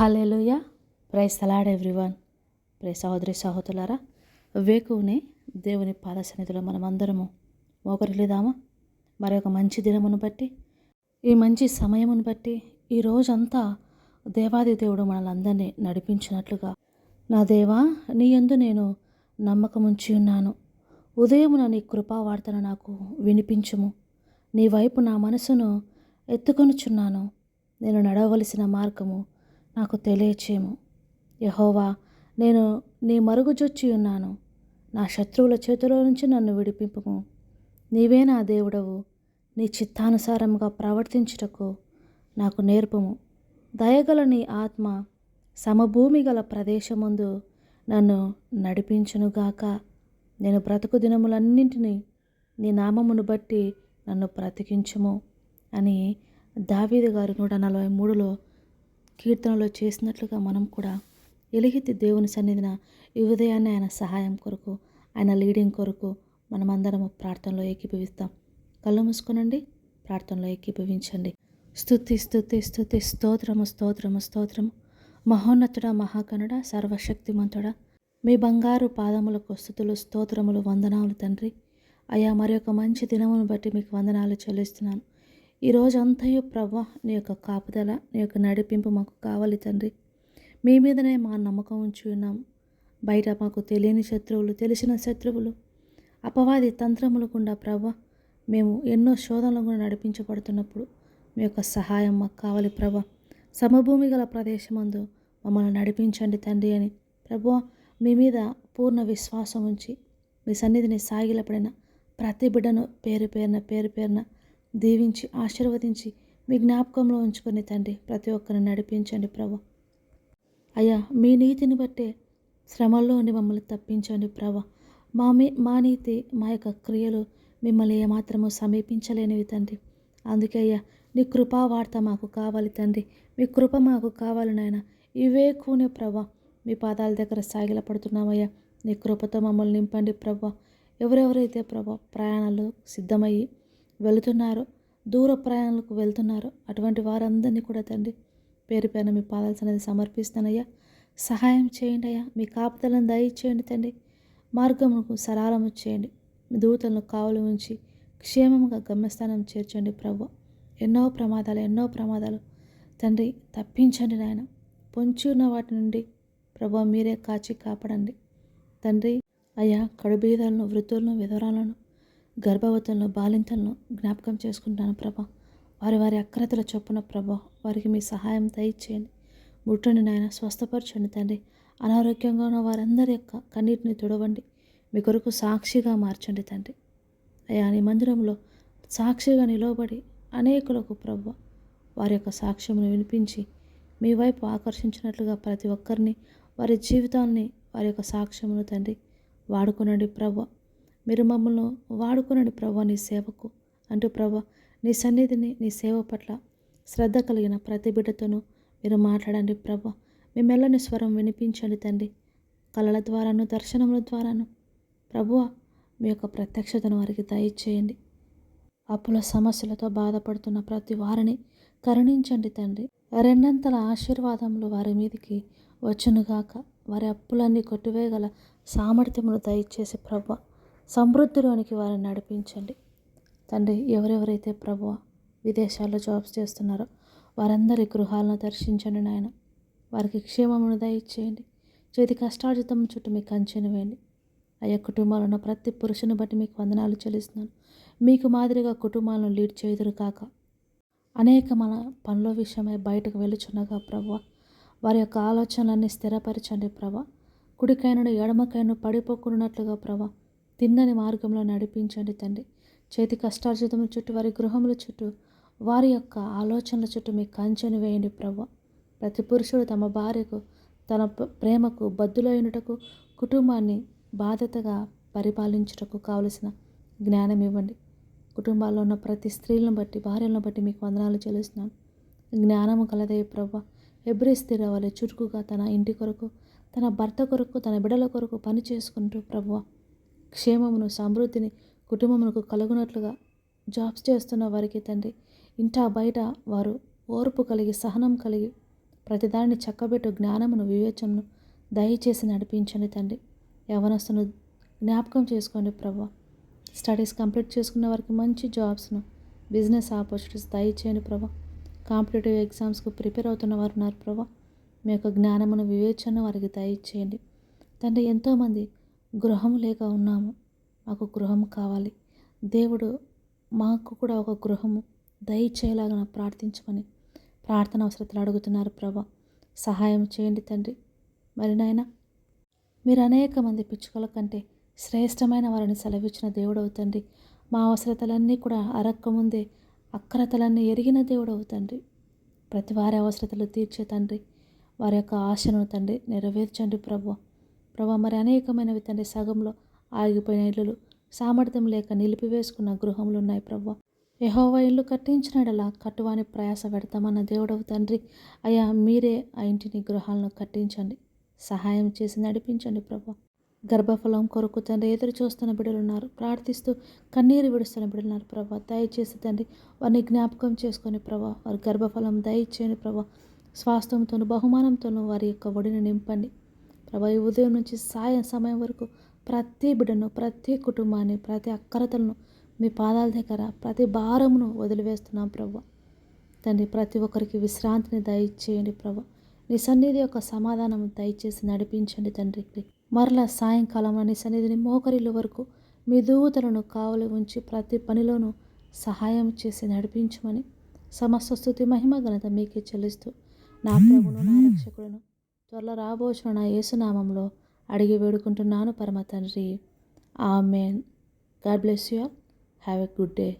Hallelujah praise the Lord everyone. Pray సహోదరి సహోదరులారా వేకువనే దేవుని పాదసన్నిధిలో మనమందరము మోకరిల్లుదామా? మరి ఒక మంచి దినమును బట్టి ఈ మంచి సమయమును బట్టి ఈ రోజంతా దేవాది దేవుడు మనలందరినీ నడిపించినట్లుగా నా దేవా నీ యందు నేను నమ్మకముంచి ఉన్నాను. ఉదయమున నీ కృపా వార్తను నాకు వినిపించుము. నీ వైపు నా మనసును ఎత్తుకొనుచున్నాను. నేను నడవలసిన మార్గము నాకు తెలియచేయము. యహోవా నేను నీ మరుగుజొచ్చి ఉన్నాను. నా శత్రువుల చేతిలో నుంచి నన్ను విడిపింపము. నీవే నా దేవుడవు. నీ చిత్తానుసారముగా ప్రవర్తించుటకు నాకు నేర్పము. దయగల నీ ఆత్మ సమభూమి గల ప్రదేశముందు నన్ను నడిపించునుగాక నేను బ్రతుకు దినములన్నింటినీ నీ నామమును బట్టి నన్ను బ్రతికించుము అని దావీదు గారు నూట నలభై మూడులో కీర్తనలో చేసినట్లుగా మనం కూడా ఎలిగితి దేవుని సన్నిధిన ఈ ఉదయాన్నే ఆయన సహాయం కొరకు ఆయన లీడింగ్ కొరకు మనమందరము ప్రార్థనలో ఏకీభవిస్తాం. కళ్ళు మూసుకొనండి ప్రార్థనలో ఏకీభవించండి. స్థుతి స్థుతి స్థుతి స్తోత్రము స్తోత్రము స్తోత్రము. మహోన్నతుడ మహాకనుడ సర్వశక్తిమంతుడ మీ బంగారు పాదములకు స్థుతులు స్తోత్రములు వందనాలు తండ్రి. అయా మరి ఒక మంచి దినమును బట్టి మీకు వందనాలు చెల్లిస్తున్నాను. ఈ రోజంతయు ప్రభ నీ యొక్క కాపుదల నీ యొక్క నడిపింపు మాకు కావాలి తండ్రి. మీ మీదనే మా నమ్మకం ఉంచి ఉన్నాం. బయట మాకు తెలియని శత్రువులు తెలిసిన శత్రువులు అపవాది తంత్రములు గుండా ప్రభ మేము ఎన్నో శోధనలు కూడా నడిపించబడుతున్నప్పుడు మీ యొక్క సహాయం మాకు కావాలి ప్రభ సమభూమి గల ప్రదేశమందు మమ్మల్ని నడిపించండి తండ్రి అని ప్రభు మీ మీద పూర్ణ విశ్వాసం ఉంచి మీ సన్నిధిని సాగిలపడిన ప్రతి బిడ్డను పేరు పేరున పేరు పేరున దీవించి ఆశీర్వదించి మీ జ్ఞాపకంలో ఉంచుకొని తండ్రి ప్రతి ఒక్కరిని నడిపించండి ప్రభు. అయ్యా మీ నీతిని బట్టే శ్రమల్లోని మమ్మల్ని తప్పించండి ప్రభా. మా మీ మా నీతి మా యొక్క క్రియలు మిమ్మల్ని ఏమాత్రము సమీపించలేనివి తండ్రి. అందుకే అయ్యా నీ కృపా వార్త మాకు కావాలి తండ్రి. మీ కృప మాకు కావాలి నాయన. ఇవే కూనే ప్రభా. మీ పాదాల దగ్గర సాగిల పడుతున్నామయ్యా నీ కృపతో మమ్మల్ని నింపండి ప్రభా. ఎవరెవరైతే ప్రభా ప్రయాణాలు సిద్ధమయ్యి వెళుతున్నారో దూర ప్రయాణాలకు వెళ్తున్నారో. అటువంటి వారందరినీ కూడా తండ్రి పేరు పేరున మీ పాదాలు అనేది సమర్పిస్తానయ్యా. సహాయం చేయండి అయ్యా. మీ కాపుదలను దయచేయండి తండ్రి. మార్గముకు సరళము చేయండి. మీ దూతలను కావలు ఉంచి క్షేమంగా గమ్యస్థానం చేర్చండి ప్రభు. ఎన్నో ప్రమాదాలు ఎన్నో ప్రమాదాలు. తండ్రి తప్పించండి నాయన. పొంచి ఉన్న వాటి నుండి ప్రభు మీరే కాచి కాపాడండి. తండ్రి అయ్యా కడుబీదాలను వృద్ధులను విధవరాలను గర్భవతులను బాలింతలను జ్ఞాపకం చేసుకుంటాను ప్రభా. వారి వారి అక్రతల చొప్పున ప్రభా వారికి మీ సహాయం దయచేయండి. ముట్టండి నాయన స్వస్థపరచండి తండ్రి. అనారోగ్యంగా ఉన్న వారందరి యొక్క కన్నీటిని తుడవండి. మీ కొరకు సాక్షిగా మార్చండి తండ్రి. అయ్యా నీ మందిరంలో సాక్షిగా నిలవబడి అనేకులకు ప్రభు వారి యొక్క సాక్ష్యమును వినిపించి మీ వైపు ఆకర్షించినట్లుగా ప్రతి ఒక్కరిని వారి జీవితాన్ని వారి యొక్క సాక్ష్యమును తండ్రి వాడుకునండి ప్రభు. మీరు మమ్మల్ని వాడుకునండి ప్రభు నీ సేవకు. అంటూ ప్రభా నీ సన్నిధిని నీ సేవ పట్ల శ్రద్ధ కలిగిన ప్రతి బిడ్డతోనూ మీరు మాట్లాడండి ప్రభా. మీ మెల్లని స్వరం వినిపించండి తండ్రి. కళల ద్వారాను దర్శనముల ద్వారాను ప్రభువ మీ యొక్క ప్రత్యక్షతను వారికి దయచేయండి. అప్పుల సమస్యలతో బాధపడుతున్న ప్రతి వారిని కరుణించండి తండ్రి. రెండంతల ఆశీర్వాదములు వారి మీదకి వచ్చునుగాక. వారి అప్పులన్నీ కొట్టివేయగల సామర్థ్యమును దయచేసి ప్రభు సమృద్ధిలోనికి వారిని నడిపించండి. తండ్రి ఎవరెవరైతే ప్రభు విదేశాల్లో జాబ్స్ చేస్తున్నారో వారందరి గృహాలను దర్శించండి నాయన. వారికి క్షేమమును దయచేయండి. చేతి కష్టార్జితం చుట్టూ మీకు కంచెను వేయండి. అయ్యా కుటుంబాలను ప్రతి పురుషుని బట్టి మీకు వందనాలు చెల్లిస్తున్నాను. మీకు మాదిరిగా కుటుంబాలను లీడ్ చేయుదురు కాక. అనేక మన పనుల విషయమై బయటకు వెళ్ళుచున్నగా ప్రభు వారి యొక్క ఆలోచనలన్నీ స్థిరపరచండి ప్రభా. కుడికైనను ఎడమకైనా పడిపోకున్నట్లుగా ప్రభా తిన్నని మార్గంలో నడిపించండి తండ్రి. చేతి కష్టార్జితం చుట్టూ వారి గృహముల చుట్టూ వారి యొక్క ఆలోచనల చుట్టూ మీ కంచెను వేయండి ప్రభు. ప్రతి పురుషుడు తమ భార్యకు తన ప్రేమకు బద్దులైనటకు కుటుంబాన్ని బాధ్యతగా పరిపాలించుటకు కావలసిన జ్ఞానం ఇవ్వండి. కుటుంబాల్లో ఉన్న ప్రతి స్త్రీలను బట్టి భార్యలను బట్టి మీకు వందనాలు చెల్లిస్తున్నాను జ్ఞానము కలదే ప్రభు. ఎబ్రి స్త్రీ వలె చురుకుగా తన ఇంటి కొరకు తన భర్త కొరకు తన బిడల కొరకు పని చేసుకుంటూ ప్రభు. క్షేమమును సమృద్ధిని కుటుంబమునకు కలుగునట్లుగా జాబ్స్ చేస్తున్న వారికి తండ్రి ఇంటా బయట వారు ఓర్పు కలిగి సహనం కలిగి ప్రతిదాన్ని చక్కబెట్టు జ్ఞానమును వివేచనను దయచేసి నడిపించండి తండ్రి. యవనస్తును జ్ఞాపకం చేసుకోండి ప్రభా. స్టడీస్ కంప్లీట్ చేసుకున్న వారికి మంచి జాబ్స్ను బిజినెస్ ఆపర్చునిటీస్ దయచేయండి ప్రభా. కాంపిటేటివ్ ఎగ్జామ్స్కు ప్రిపేర్ అవుతున్న వారు ఉన్నారు ప్రభా. మీ యొక్క జ్ఞానమును వివేచన వారికి దయచేయండి. తండ్రి ఎంతోమంది గృహం లేక ఉన్నాము. మాకు గృహం కావాలి. దేవుడు మాకు కూడా ఒక గృహము దయచేయలాగా ప్రార్థించమని ప్రార్థన అవసరతలు అడుగుతున్నారు ప్రభా. సహాయం చేయండి తండ్రి. మరి నాయన మీరు అనేక మంది పిచ్చుకల కంటే శ్రేష్టమైన వారిని సెలవిచ్చిన దేవుడు తండ్రి. మా అవసరతలన్నీ కూడా అరక్కముందే అక్రతలన్నీ ఎరిగిన దేవుడు తండ్రి. ప్రతి వారి అవసరతలు తీర్చే తండ్రి వారి యొక్క ఆశను తండ్రి నెరవేర్చండి ప్రభు. ప్రభా మరి అనేకమైనవి తండ్రి సగంలో ఆగిపోయిన ఇల్లులు సామర్థ్యం లేక నిలిపివేసుకున్న గృహములు ఉన్నాయి ప్రభా. యహోవ ఇల్లు కట్టించినడలా కట్టువాని ప్రయాస పెడతామన్న దేవుడవు తండ్రి. అయ్యా మీరే ఆ ఇంటిని గృహాలను కట్టించండి. సహాయం చేసి నడిపించండి ప్రభా. గర్భఫలం కొరకు తండ్రి ఎదురు చూస్తున్న బిడ్డలున్నారు. ప్రార్థిస్తూ కన్నీరు విడుస్తున్న బిడ్డలున్నారు ప్రభా. దయచేసి తండ్రి వారిని జ్ఞాపకం చేసుకొని ప్రభా వారి గర్భఫలం దయచేయని ప్రభా. స్వాస్థ్యంతోనూ బహుమానంతోనూ వారి యొక్క ఒడిని నింపండి. ప్రభా ఈ ఉదయం నుంచి సాయం సమయం వరకు ప్రతి బిడ్డను ప్రతి కుటుంబాన్ని ప్రతి అక్కరతలను మీ పాదాల దగ్గర ప్రతి భారమును వదిలివేస్తున్నాం ప్రభా. తండ్రి ప్రతి ఒక్కరికి విశ్రాంతిని దయచేయండి ప్రభా. నీ సన్నిధి యొక్క సమాధానం దయచేసి నడిపించండి తండ్రి. మరలా సాయంకాలం నీ సన్నిధిని మోకరిల్లు వరకు మీ దూతలను కావలి ఉంచి ప్రతి పనిలోనూ సహాయం చేసి నడిపించమని సమస్త స్థుతి మహిమ ఘనత మీకే చెల్లిస్తూ నా ప్రభును నా రక్షకులను త్వరలో రాబోచిన నా యేసునామంలో అడిగి వేడుకుంటున్నాను పరమ తండ్రి amen. God bless you have a good day.